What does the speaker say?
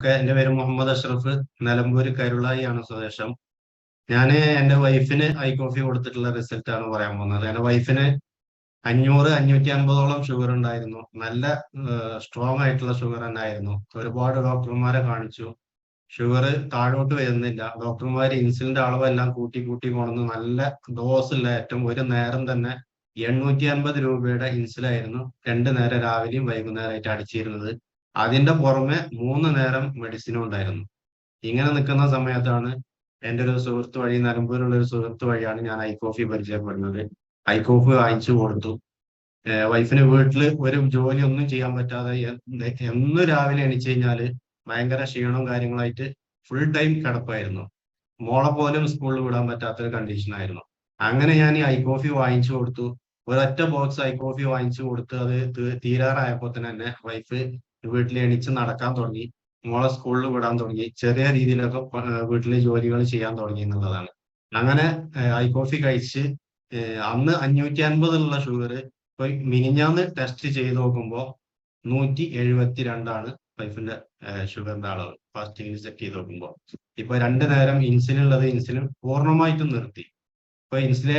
എന്റെ പേര് മുഹമ്മദ് അഷ്റഫ് നിലമ്പൂര് കരുളായി ആണ് സ്വദേശം. ഞാൻ എന്റെ വൈഫിന് ഐ കോഫി കൊടുത്തിട്ടുള്ള റിസൾട്ട് ആണ് പറയാൻ പോകുന്നത്. എന്റെ വൈഫിന് അഞ്ഞൂറ് അഞ്ഞൂറ്റി അൻപതോളം ഷുഗർ ഉണ്ടായിരുന്നു. നല്ല സ്ട്രോങ് ആയിട്ടുള്ള ഷുഗർ തന്നെയായിരുന്നു ഒരുപാട് ഡോക്ടർമാരെ കാണിച്ചു. ഷുഗർ താഴോട്ട് വരുന്നില്ല. ഡോക്ടർമാർ ഇൻസുലിന്റെ അളവെല്ലാം കൂട്ടി കൂട്ടി കൊണ്ടുവന്ന് നല്ല ഡോസുള്ള ഏറ്റവും ഒരു നേരം തന്നെ എണ്ണൂറ്റി അൻപത് രൂപയുടെ ഇൻസുലായിരുന്നു രണ്ട് നേരം രാവിലെയും വൈകുന്നേരമായിട്ട് അടിച്ചിരുന്നത്. അതിന്റെ പുറമെ മൂന്ന് നേരം മെഡിസിനും ഉണ്ടായിരുന്നു. ഇങ്ങനെ നിൽക്കുന്ന സമയത്താണ് എന്റെ ഒരു സുഹൃത്ത് വഴി നിലമ്പൂരിലുള്ള ഒരു സുഹൃത്ത് വഴിയാണ് ഞാൻ ഐ കോഫി പരിചയപ്പെടുന്നത്. ഐ കോഫി വാങ്ങിച്ചു കൊടുത്തു വൈഫിന് വീട്ടിൽ ഒരു ജോലി ഒന്നും ചെയ്യാൻ പറ്റാതെ എന്ന് രാവിലെ എണിച്ചു കഴിഞ്ഞാൽ ഭയങ്കര ക്ഷീണവും കാര്യങ്ങളായിട്ട് ഫുൾ ടൈം കിടപ്പായിരുന്നു. മോളെ പോലും സ്കൂളിൽ വിടാൻ പറ്റാത്തൊരു കണ്ടീഷൻ ആയിരുന്നു. അങ്ങനെ ഞാൻ ഈ ഐ കോഫി വാങ്ങിച്ചു കൊടുത്തു. ഒരൊറ്റ ബോക്സ് ഐ കോഫി വാങ്ങിച്ചു കൊടുത്ത് അത് തീരാറായപ്പോ തന്നെ വൈഫ് വീട്ടിൽ എണീച്ച് നടക്കാൻ തുടങ്ങി മോളെ സ്കൂളിൽ വിടാൻ തുടങ്ങി ചെറിയ രീതിയിലൊക്കെ വീട്ടിലെ ജോലികൾ ചെയ്യാൻ തുടങ്ങി എന്നുള്ളതാണ്. അങ്ങനെ ഐ കോഫി കഴിച്ച് അന്ന് അഞ്ഞൂറ്റി അൻപതുള്ള ഷുഗർ ഇപ്പൊ മിനിഞ്ഞാന്ന് ടെസ്റ്റ് ചെയ്ത് നോക്കുമ്പോൾ നൂറ്റി എഴുപത്തി രണ്ടാണ് വൈഫിന്റെ ഷുഗറിന്റെ അളവ്. ഫാസ്റ്റിംഗ് ചെക്ക് ചെയ്ത് നോക്കുമ്പോൾ ഇപ്പൊ രണ്ടു നേരം ഇൻസുലിൻ ഉള്ളത് ഇൻസുലിൻ പൂർണമായിട്ടും നിർത്തി. ഇപ്പൊ ഇൻസുലിൻ